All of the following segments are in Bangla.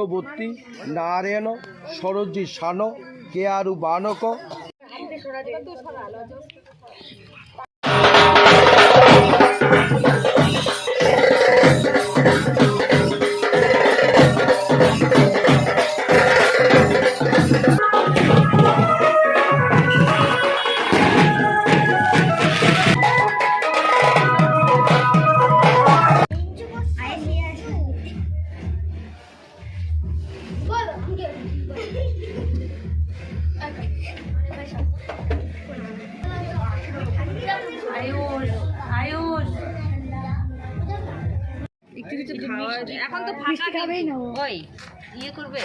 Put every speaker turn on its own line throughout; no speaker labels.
মধ্যবর্তী নারায়ণ সরজি শান আর বানক।
কিছু খাওয়া এখন তো ফাঁকা খাবেই না ওই ইয়ে করবে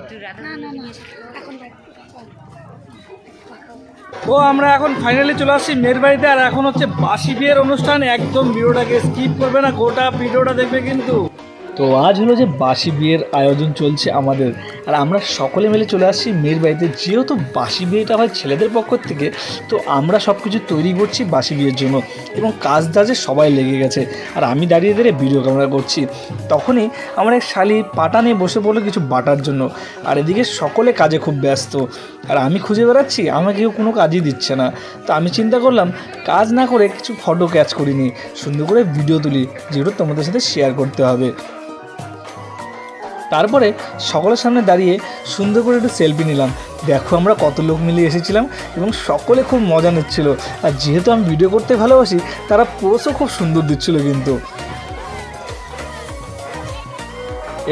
একটু রাধা না না না এখন
ও আমরা এখন ফাইনালি চলে আসছি মেয়ের বাড়িতে আর এখন হচ্ছে বাসি বিয়ের অনুষ্ঠান। একদম ভিডিওটাকে স্কিপ করবে না গোটা ভিডিওটা দেখবে কিন্তু। তো আজ হলো যে বাসি বিয়ের আয়োজন চলছে আমাদের। আর আমরা সকলে মিলে চলে আসছি মেয়ের বাড়িতে যেহেতু বাসি বিয়েটা হয় ছেলেদের পক্ষ থেকে, তো আমরা সব কিছু তৈরি করছি বাসি বিয়ের জন্য এবং কাজ দাজে সবাই লেগে গেছে। আর আমি দাঁড়িয়ে দাঁড়িয়ে ভিডিও ক্যামেরা করছি। তখনই আমার এক শালি পাটা নিয়ে বসে পড়ল কিছু বাটার জন্য। আর এদিকে সকলে কাজে খুব ব্যস্ত। আর আমি খুঁজে বেড়াচ্ছি, আমাকে কেউ কোনো কাজই দিচ্ছে না। তো আমি চিন্তা করলাম, কাজ না করে কিছু ফটো ক্যাচ করিনি। সুন্দর করে ভিডিও তুলি, যেগুলো তোমাদের সাথে শেয়ার করতে হবে। তারপরে সকলের সামনে দাঁড়িয়ে সুন্দর করে একটু সেলফি নিলাম। দেখো আমরা কত লোক মিলে এসেছিলাম এবং সকলে খুব মজা নিচ্ছিল। আর যেহেতু আমি ভিডিও করতে ভালোবাসি, তারা পোস্টও খুব সুন্দর দিচ্ছিল কিন্তু।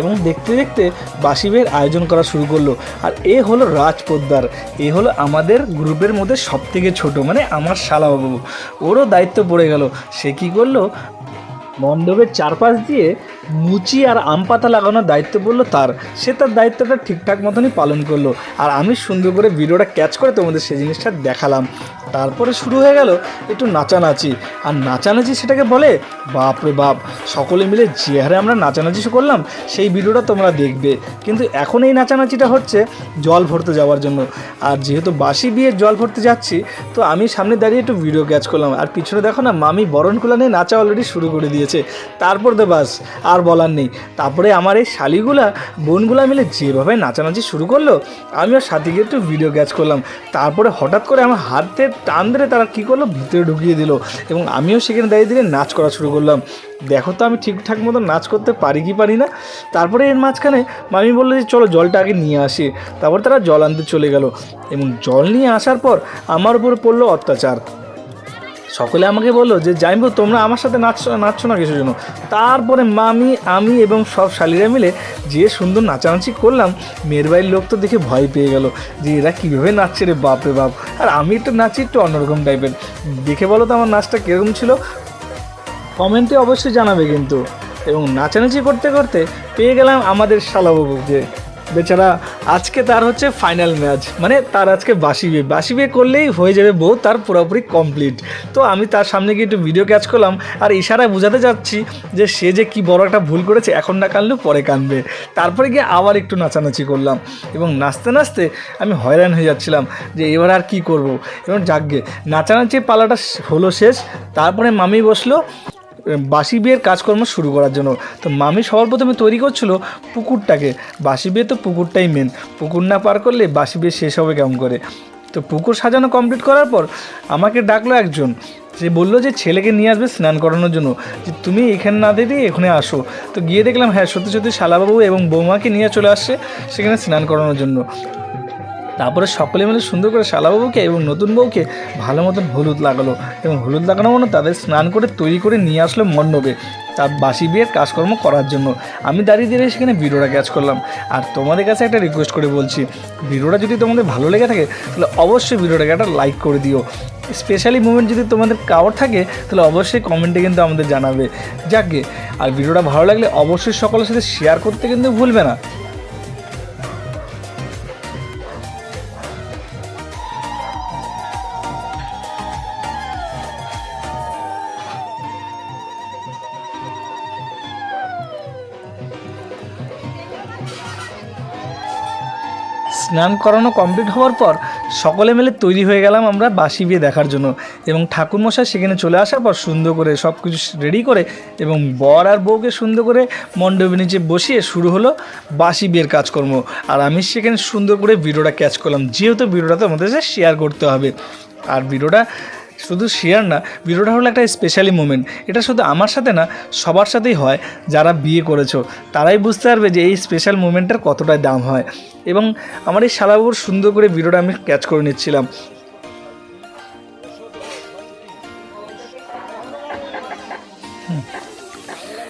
এবং দেখতে দেখতে বাসিবের আয়োজন করা শুরু করল। আর এ হলো রাজ পোদ্দার এ হলো আমাদের গ্রুপের মধ্যে সব থেকে ছোটো মানে আমার শালাবাবু। ওরও দায়িত্ব পড়ে গেল। সে কী করল? মণ্ডপের চারপাশ দিয়ে মুচি আর আম পাতা লাগানোর দায়িত্ব পড়ল তার। সে তার দায়িত্বটা ঠিকঠাক মতনই পালন করল। আর আমি সুন্দর করে ভিডিওটা ক্যাচ করে তোমাদের সেই জিনিসটা দেখালাম। তারপরে শুরু হয়ে গেল একটু নাচানাচি। আর নাচানাচি সেটাকে বলে, বাপ রে বাপ, সকলে মিলে যে হারে আমরা নাচানাচি করলাম, সেই ভিডিওটা তোমরা দেখবে। কিন্তু এখন এই নাচানাচিটা হচ্ছে জল ভরতে যাওয়ার জন্য। আর যেহেতু বাসি বিয়ে জল ভরতে যাচ্ছি, তো আমি সামনে দাঁড়িয়ে একটু ভিডিও ক্যাচ করলাম। আর পিছনে দেখো না, মামি বরণ নিয়ে নাচা অলরেডি শুরু করে দিয়েছে। তারপর তো বাস আর বলার নেই। তারপরে আমার এই শালিগুলা, বোনগুলা মিলে যেভাবে নাচানাচি শুরু করল আমিও সাথীকে একটু ভিডিও ক্যাচ করলাম। তারপরে হঠাৎ করে আমার হাতে টান ধরে তারা কী করল, ভিতরে ঢুকিয়ে দিল এবং আমিও সেখানে দাঁড়িয়ে দাঁড়িয়ে নাচ করা শুরু করলাম। দেখো তো আমি ঠিকঠাক মতো নাচ করতে পারি কি পারি না। তারপরে এর মাঝখানে মামি বলল যে, চলো জলটা আগে নিয়ে আসি। তারপর তারা জল আনতে চলে গেল এবং জল নিয়ে আসার পর আমার উপরে পড়ল অত্যাচার। সকলে আমাকে বলল যে জাইম্বু তোমরা আমার সাথে নাচছো নাচছো না কিছুর জন্য। তারপরে মামি, আমি এবং সব শালিরা মিলে যে সুন্দর নাচানাচি করলাম, মেয়ের বাড়ির লোক তো দেখে ভয় পেয়ে গেল যে, এরা কীভাবে নাচছে রে বাপ রে বাপ? আর আমি একটু নাচি, একটু অন্যরকম টাইপের। দেখে বলো তো আমার নাচটা কীরকম ছিল? কমেন্টে অবশ্যই জানাবে কিন্তু। এবং নাচানাচি করতে করতে পেয়ে গেলাম আমাদের শালাবাবুকে বেচারা আজকে তার হচ্ছে ফাইনাল ম্যাচ মানে তার আজকে বাসি বিয়ে। বাসি বিয়ে করলেই হয়ে যাবে বউ, তার পুরোপুরি কমপ্লিট তো আমি তার সামনে গিয়ে একটু ভিডিও ক্যাচ করলাম আর ইশারায় বোঝাতে যাচ্ছি যে সে যে কি বড় একটা ভুল করেছে, এখন না কানলেও পরে কানবে। তারপরে গিয়ে আবার একটু নাচানাচি করলাম এবং নাচতে নাচতে আমি হয়রান হয়ে যাচ্ছিলাম যে এবার আর কি করব। এবং যাকগে নাচানাচির পালাটা হলো শেষ। তারপরে মামি বসল বাসি বিয়ের কাজকর্ম শুরু করার জন্য। তো মামি সবার প্রথমে তৈরি করছিল পুকুরটাকে। বাসি বিয়ে তো পুকুরটাই মেন পুকুর না পার করলে বাসি বিয়ে শেষ হবে কেমন করে? তো পুকুর সাজানো কমপ্লিট করার পর আমাকে ডাকলো একজন। সে বলল যে, ছেলেকে নিয়ে আসবে স্নান করানোর জন্য। যে তুমি এখানে না দিয়ে এখানে আসো। তো গিয়ে দেখলাম হ্যাঁ সত্যি সত্যি শালাবাবু এবং বৌমাকে নিয়ে চলে আসছে সেখানে স্নান করানোর জন্য। তারপরে সকলে মিলে সুন্দর করে শালাবাবুকে এবং নতুন বউকে ভালো মতন হলুদ লাগালো এবং হলুদ লাগানো মানে তাদের স্নান করে তৈরি করে নিয়ে আসলো মণ্ডপে, তার বাসি বিয়ের কাজকর্ম করার জন্য। আমি দাঁড়িয়ে দাঁড়িয়ে সেখানে ভিডিওটা ক্যাচ করলাম। আর তোমাদের কাছে একটা রিকোয়েস্ট করে বলছি, ভিডিওটা যদি তোমাদের ভালো লেগে থাকে, তাহলে অবশ্যই ভিডিওটাকে একটা লাইক করে দিও। স্পেশালি মুভমেন্ট যদি তোমাদের কাওয়ার থাকে, তাহলে অবশ্যই কমেন্টে কিন্তু আমাদের জানাবে। যাকে আর ভিডিওটা ভালো লাগলে অবশ্যই সকলের সাথে শেয়ার করতে কিন্তু ভুলবে না। স্নান করানো কমপ্লিট হওয়ার পর সকলে মিলে তৈরি হয়ে গেলাম আমরা বাসি বিয়ে দেখার জন্য। এবং ঠাকুরমশাই সেখানে চলে আসার পর সুন্দর করে সব কিছু রেডি করে এবং বর আর বউকে সুন্দর করে মণ্ডপের নিচে বসিয়ে শুরু হলো বাসি বিয়ের কাজকর্ম। আর আমি সেখানে সুন্দর করে ভিডিওটা ক্যাচ করলাম। যেহেতু ভিডিওটা তোমাদের শেয়ার করতে হবে। আর ভিডিওটা শুধু শেয়ার না, ভিডিওটা হলো একটা স্পেশালি মুমেন্ট এটা শুধু আমার সাথে না, সবার সাথেই হয়। যারা বিয়ে করেছ, তারাই বুঝতে পারবে যে এই স্পেশাল মুমেন্টটার কতটা দাম হয়। এবং আমার এই শালাবুর সুন্দর করে ভিডিওটা আমি ক্যাচ করে নিচ্ছিলাম।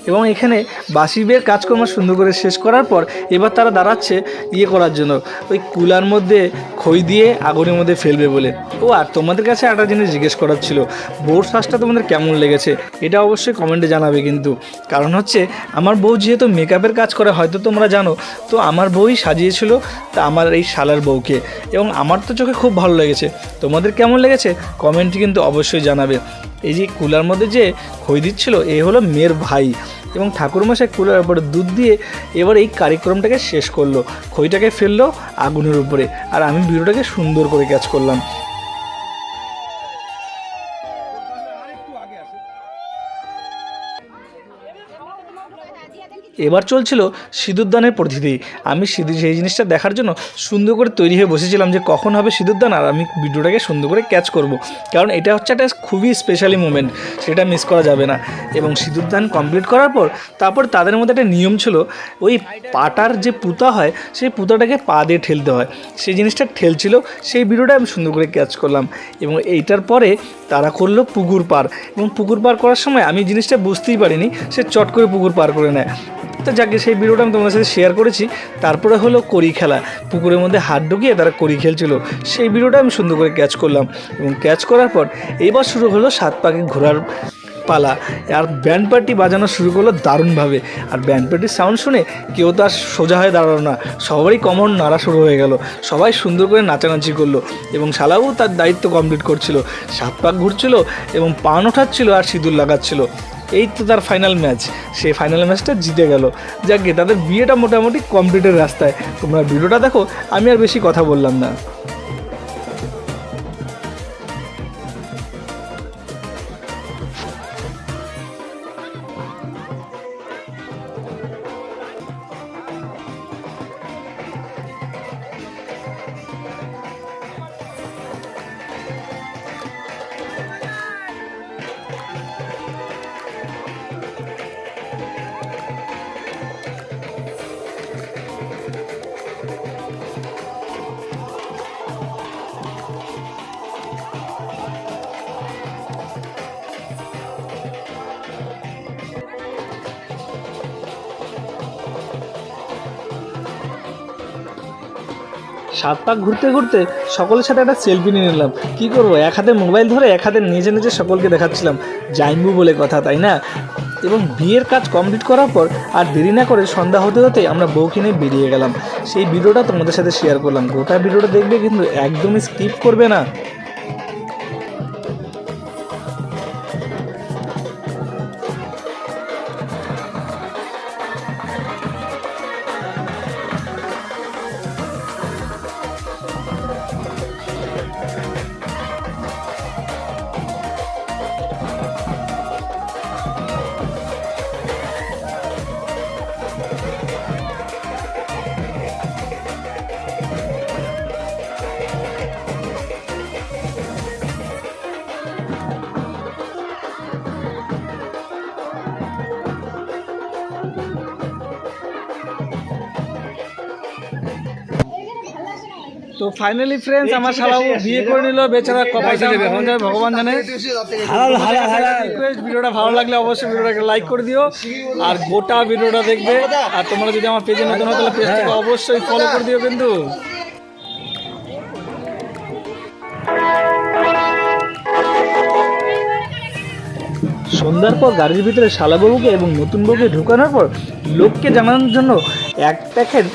এবং এখানে বাসি বিয়ের কাজকর্ম সুন্দর করে শেষ করার পর এবার তারা দাঁড়াচ্ছে ইয়ে করার জন্য। ওই কুলার মধ্যে খই দিয়ে আগুনের মধ্যে ফেলবে বলে। ও, আর তোমাদের কাছে একটা জিনিস জিজ্ঞেস করার ছিল। বউর শ্বাসটা তোমাদের কেমন লেগেছে? এটা অবশ্যই কমেন্টে জানাবে কিন্তু। কারণ হচ্ছে, আমার বউ যেহেতু মেকআপের কাজ করে, হয়তো তোমরা জানো। তো আমার বউই সাজিয়েছিল তা আমার এই শালার বউকে। এবং আমার তো চোখে খুব ভালো লেগেছে। তোমাদের কেমন লেগেছে? কমেন্টে কিন্তু অবশ্যই জানাবে। এই যে কুলার মধ্যে যে খই দিচ্ছিল, এ হলো মেয়ের ভাই। এবং ঠাকুরমশাই কুলার উপরে দুধ দিয়ে এবার এই কার্যক্রমটাকে শেষ করল। খইটাকে ফেলল আগুনের উপরে। আর আমি ভিডিওটাকে সুন্দর করে ক্যাচ করলাম। এবার চলছিল সিঁদুরদানের পরিস্থিতি আমি সিঁদুর সেই জিনিসটা দেখার জন্য সুন্দর করে তৈরি হয়ে বসেছিলাম যে কখন হবে সিঁদুরদান, আর আমি ভিডিওটাকে সুন্দর করে ক্যাচ করব। কারণ এটা হচ্ছে একটা খুবই স্পেশালি মুমেন্ট সেটা মিস করা যাবে না। এবং সিঁদুরদান কমপ্লিট করার পর, তারপর তাদের মধ্যে একটা নিয়ম ছিল, ওই পাটার যে পুতা হয়, সেই পুতাটাকে পা দিয়ে ঠেলতে হয়। সেই জিনিসটা ঠেলছিল, সেই ভিডিওটা আমি সুন্দর করে ক্যাচ করলাম। এবং এইটার পরে তারা করল পুকুর পার। এবং পুকুর পার করার সময় আমি জিনিসটা বুঝতেই পারিনি, সে চট করে পুকুর পার করে নেয়। তো যাকে সেই ভিডিওটা আমি তোমাদের সাথে শেয়ার করেছি। তারপরে হলো কড়ি খেলা। পুকুরের মধ্যে হাত ঢুকিয়ে তারা কড়ি খেলছিল। সেই ভিডিওটা আমি সুন্দর করে ক্যাচ করলাম এবং ক্যাচ করার পর এবার শুরু হলো সাত পাখি ঘোরার পালা। আর ব্যান্ড পার্টি বাজানো শুরু করল দারুণভাবে। আর ব্যান্ড পার্টির সাউন্ড শুনে কেউ তো আর সোজা হয়ে দাঁড়াল না। সবারই কমন নাড়া শুরু হয়ে গেল। সবাই সুন্দর করে নাচানাচি করল এবং শালাও তার দায়িত্ব কমপ্লিট করছিল। সাত পাক ঘুরছিল এবং পান ওঠাচ্ছিল আর সিঁদুর লাগাচ্ছিল। এই তো তার ফাইনাল ম্যাচ সেই ফাইনাল ম্যাচটা জিতে গেল। যাকে তাদের বিয়েটা মোটামুটি কমপ্লিটের রাস্তায়। তোমরা ভিডিওটা দেখো, আমি আর বেশি কথা বললাম না। সাত পাক ঘুরতে ঘুরতে সকলের সাথে একটা সেলফি নিয়ে নিলাম। কী করব? এক হাতে মোবাইল ধরে এক হাতে নিজে নিজে সকলকে দেখাচ্ছিলাম। জাইম্বু বলে কথা, তাই না? এবং বিয়ের কাজ কমপ্লিট করার পর আর দেরি না করে সন্ধ্যা হতে হতে আমরা বউকে নিয়ে বেরিয়ে গেলাম। সেই ভিডিওটা তোমাদের সাথে শেয়ার করলাম। গোটা ভিডিওটা দেখবে কিন্তু একদমই স্কিপ করবে না। তো ফাইনালি ফ্রেন্ডস আমার শালাও বিয়ে করে নিল বেচারা কপাল কখন যাবে ভগবান জানে রিকোয়েস্ট ভিডিওটা ভালো লাগলে অবশ্যই ভিডিওটাকে লাইক করে দিও। আর গোটা ভিডিওটা দেখবে। আর তোমরা যদি আমার পেজে নতুন হয় তাহলে পেজটাকে অবশ্যই ফলো করে দিও কিন্তু সন্ধ্যার পর গাড়ির ভিতরে শালাবাবুকে এবং নতুন বউকে ঢুকানোর পর লোককে জানানোর জন্য এক প্যাকেট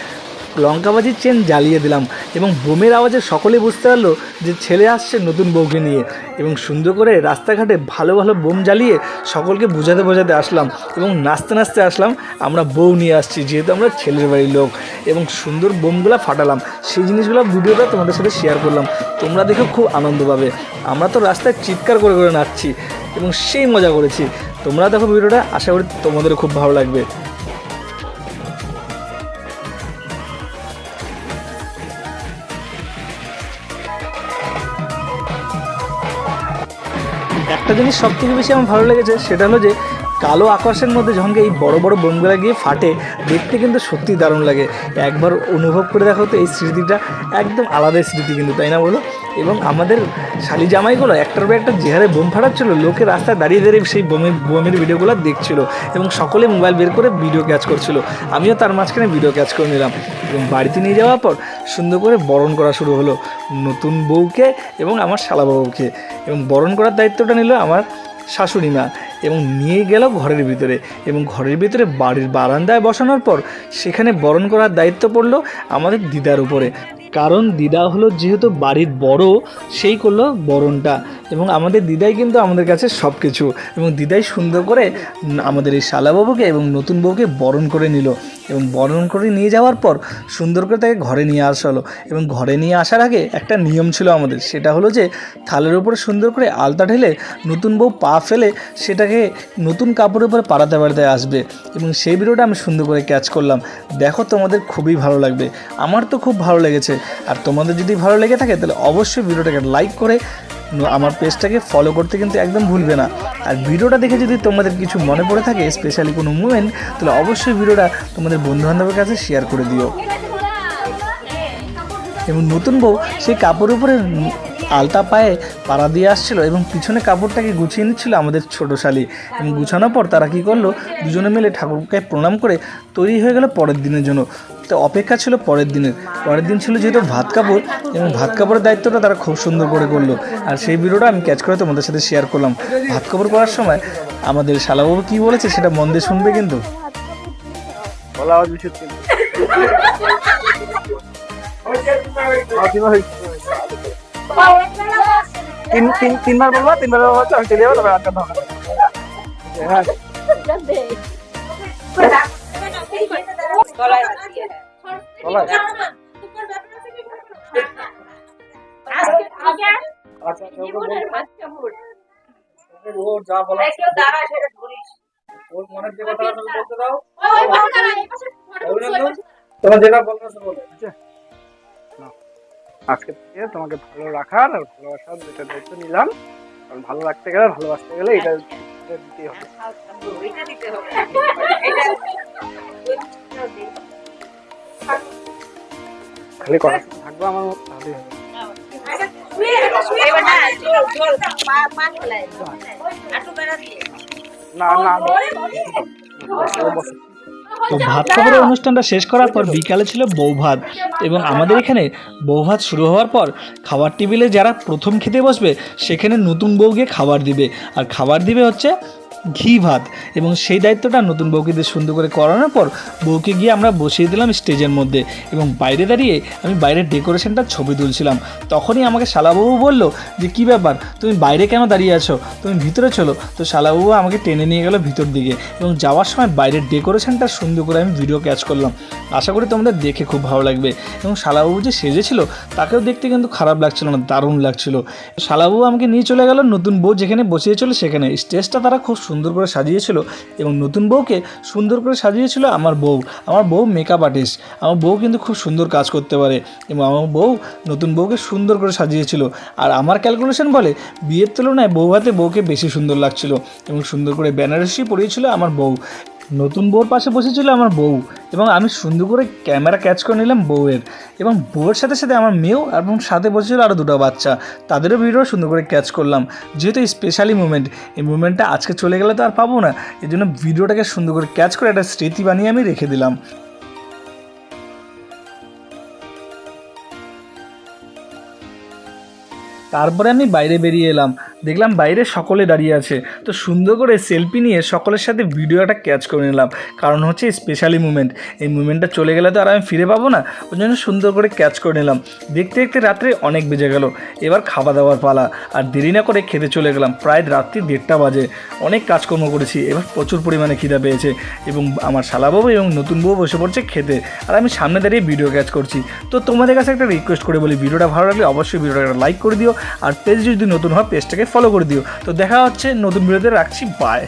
লঙ্কাবাজির চেন জ্বালিয়ে দিলাম এবং বোমের আওয়াজে সকলে বুঝতে পারল যে ছেলে আসছে নতুন বউকে নিয়ে। এবং সুন্দর করে রাস্তাঘাটে ভালো ভালো বোম জ্বালিয়ে সকলকে বোঝাতে বোঝাতে আসলাম এবং নাচতে নাচতে আসলাম, আমরা বউ নিয়ে আসছি, যেহেতু আমরা ছেলের বাড়ির লোক। এবং সুন্দর বোমগুলো ফাটালাম। সেই জিনিসগুলো ভিডিওটা তোমাদের সাথে শেয়ার করলাম। তোমরা দেখে খুব আনন্দ পাবে। আমরা তো রাস্তায় চিৎকার করে করে নাচছি এবং সেই মজা করেছি। তোমরা দেখো ভিডিওটা, আশা করি তোমাদেরও খুব ভালো লাগবে। জিনিস সব থেকে বেশি আমার ভালো লেগেছে সেটা হলো যে কালো আকাশের মধ্যে যখন এই বড় বড় বোমগুলা গিয়ে ফাটে, দেখতে কিন্তু সত্যি দারুণ লাগে। একবার অনুভব করে দেখো তো, এই স্মৃতিটা একদম আলাদা স্মৃতি কিন্তু, তাই না বলো? এবং আমাদের শালি জামাইগুলো একটার পর একটা যেহারে বোম ফাটাচ্ছিল, লোকে রাস্তায় দাঁড়িয়ে দাঁড়িয়ে সেই বোমের বোমের ভিডিওগুলো দেখছিল এবং সকলে মোবাইল বের করে ভিডিও ক্যাচ করছিল। আমিও তার মাঝখানে ভিডিও ক্যাচ করে নিলাম এবং বাড়িতে নিয়ে যাওয়ার পর সুন্দর করে বরণ করা শুরু হলো। নতুন বউকে এবং আমার শালা বউকে এবং বরণ করার দায়িত্বটা নিল আমার শাশুড়ি মা এবং নিয়ে গেল ঘরের ভিতরে এবং ঘরের ভিতরে বাড়ির বারান্দায় বসানোর পর সেখানে বরণ করার দায়িত্ব পড়ল আমাদের দিদার উপরে। কারণ দিদা হলো যেহেতু বাড়ির বড়, সেই করল বরণটা এবং আমাদের দিদাই কিন্তু আমাদের কাছে সব কিছু এবং দিদাই সুন্দর করে আমাদের এই শালাবাবুকে এবং নতুন বউকে বরণ করে নিল। এবং বরণ করে নিয়ে যাওয়ার পর সুন্দর করে তাকে ঘরে নিয়ে আসা হলো। এবং ঘরে নিয়ে আসার আগে একটা নিয়ম ছিল আমাদের, সেটা হলো যে থালের উপরে সুন্দর করে আলতা ঢেলে নতুন বউ পা ফেলে সেটাকে নতুন কাপড়ের উপরে পাড়াতে পাড়াতে আসবে। এবং সেই ভিডিওটা আমি সুন্দর করে ক্যাচ করলাম। দেখো তোমাদের খুবই ভালো লাগবে। আমার তো খুব ভালো লেগেছে। আর তোমাদের যদি ভালো লেগে থাকে তাহলে অবশ্যই ভিডিওটাকে লাইক করে আমার পেজটাকে ফলো করতে কিন্তু একদম ভুলবে না। আর ভিডিওটা দেখে যদি তোমাদের কিছু মনে পড়ে থাকে স্পেশালি কোনো মুভমেন্ট তাহলে অবশ্যই ভিডিওটা তোমাদের বন্ধুবান্ধবের কাছে শেয়ার করে দিও। এবং নতুন বউ সেই কাপড়ের উপরে আলতা পায়ে পাড়া দিয়ে আসছিল এবং পিছনে কাপড়টাকে গুছিয়ে নিচ্ছিল আমাদের ছোট শালি। এবং গুছানোর পর তারা কি করল? দুজনে মিলে ঠাকুরকে প্রণাম করে তৈরি হয়ে গেল পরের দিনের জন্য। তো অপেক্ষা ছিল পরের দিনের। পরের দিন ছিল যেহেতু ভাত কাপড় এবং ভাত কাপড়ের দায়িত্বটা তারা খুব সুন্দর করে করল। আর সেই ভিডিওটা আমি ক্যাচ করে তোমাদের সাথে শেয়ার করলাম। ভাত কাপড় করার সময় আমাদের শালাবাবু কী বলেছে সেটা মন দিয়ে শুনবে কিন্তু।
বলা
তিন তিন তিনবার বলব তিনবার বলব আমি চলে যাব তবে আটটা হবে হ্যাঁ আচ্ছা ও যা বলা ওর মনের যে কথা বলতে দাও অভিনন্দন তোমার যেটা বলব সেটা বলো নাও। আজকে থেকে তোমাকে ভালো রাখার আর ভালোবাসার যেটা দায়িত্ব নিলাম। কারণ ভালো রাখতে গেলে ভালোবাসতে গেলে এটা দিতেই হবে। খালি কথা থাকব আমার তাহলেই হবে। না না তো ভাত খাবারের অনুষ্ঠানটা শেষ করার পর বিকালে ছিল বউ ভাত এবং আমাদের এখানে বউ ভাত শুরু হওয়ার পর খাবার টেবিলে যারা প্রথম খেতে বসবে সেখানে নতুন বউকে খাবার দিবে। আর খাবার দিবে হচ্ছে ঘি ভাত। এবং সেই দায়িত্বটা নতুন বউকে দিয়ে সুন্দর করে করানোর পর বউকে গিয়ে আমরা বসিয়ে দিলাম স্টেজের মধ্যে। এবং বাইরে দাঁড়িয়ে আমি বাইরের ডেকোরেশনটা ছবি তুলছিলাম। তখনই আমাকে শালাবাবু বলল যে, কী ব্যাপার? তুমি বাইরে কেন দাঁড়িয়ে আছো? তুমি ভিতরে চলো। তো শালাবাবু আমাকে টেনে নিয়ে গেল ভিতর দিকে। এবং যাওয়ার সময় বাইরের ডেকোরেশনটা সুন্দর করে আমি ভিডিও ক্যাচ করলাম। আশা করি তোমাদের দেখে খুব ভালো লাগবে। এবং শালাবাবু যে সেজেছিল, তাকেও দেখতে কিন্তু খারাপ লাগছিল না, দারুণ লাগছিল। শালাবাবু আমাকে নিয়ে চলে গেল নতুন বউ যেখানে বসিয়েছিল সেখানে। স্টেজটা তারা খুব সুন্দর করে সাজিয়েছিল এবং নতুন বউকে সুন্দর করে সাজিয়েছিল আমার বউ। আমার বউ মেকআপ আর্টিস্ট আমার বউ কিন্তু খুব সুন্দর কাজ করতে পারে এবং আমার বউ নতুন বউকে সুন্দর করে সাজিয়েছিল। আর আমার ক্যালকুলেশন বলে, বিয়ের তুলনায় বউ হাতে বউকে বেশি সুন্দর লাগছিল এবং সুন্দর করে বেনারসি পরিয়েছিল আমার বউ। নতুন বউর পাশে বসেছিল আমার বউ এবং আমি সুন্দর করে ক্যামেরা ক্যাচ করে নিলাম বউয়ের। এবং বউয়ের সাথে সাথে আমার মেয়েও এবং সাথে বসেছিল আরও দুটো বাচ্চা। তাদেরও ভিডিও সুন্দর করে ক্যাচ করলাম। যেহেতু স্পেশালি মুমেন্ট এই মুমেন্টটা আজকে চলে গেলে তো আর পাবো না। এই জন্য ভিডিওটাকে সুন্দর করে ক্যাচ করে একটা স্মৃতি বানিয়ে আমি রেখে দিলাম। তারপরে আমি বাইরে বেরিয়ে এলাম। দেখলাম বাইরে সকলে দাঁড়িয়ে আছে। তো সুন্দর করে সেলফি নিয়ে সকলের সাথে ভিডিওটা ক্যাচ করে নিলাম। কারণ হচ্ছে স্পেশালি মুমেন্ট এই মুমেন্টটা চলে গেলে তো আর আমি ফিরে পাবো না। ওই জন্য সুন্দর করে ক্যাচ করে নিলাম। দেখতে দেখতে রাত্রে অনেক বেজে গেল। এবার খাওয়া দাওয়ার পালা। আর দেরি না করে খেতে চলে গেলাম। প্রায় রাত্রি দেড়টা বাজে। অনেক কাজকর্ম করেছি। এবার প্রচুর পরিমাণে খিদা পেয়েছে। এবং আমার শালাবাবু এবং নতুন বউ বসে পড়ছে খেতে। আর আমি সামনে দাঁড়িয়ে ভিডিও ক্যাচ করছি। তো তোমাদের কাছে একটা রিকোয়েস্ট করে বলি। ভিডিওটা ভালো লাগলে অবশ্যই ভিডিওটা লাইক করে দিও। আর পেজ যদি নতুন হয় পেজটাকে ফলো করে দিও। তো দেখা হচ্ছে নতুন ভিডিওতে রাখছি বাই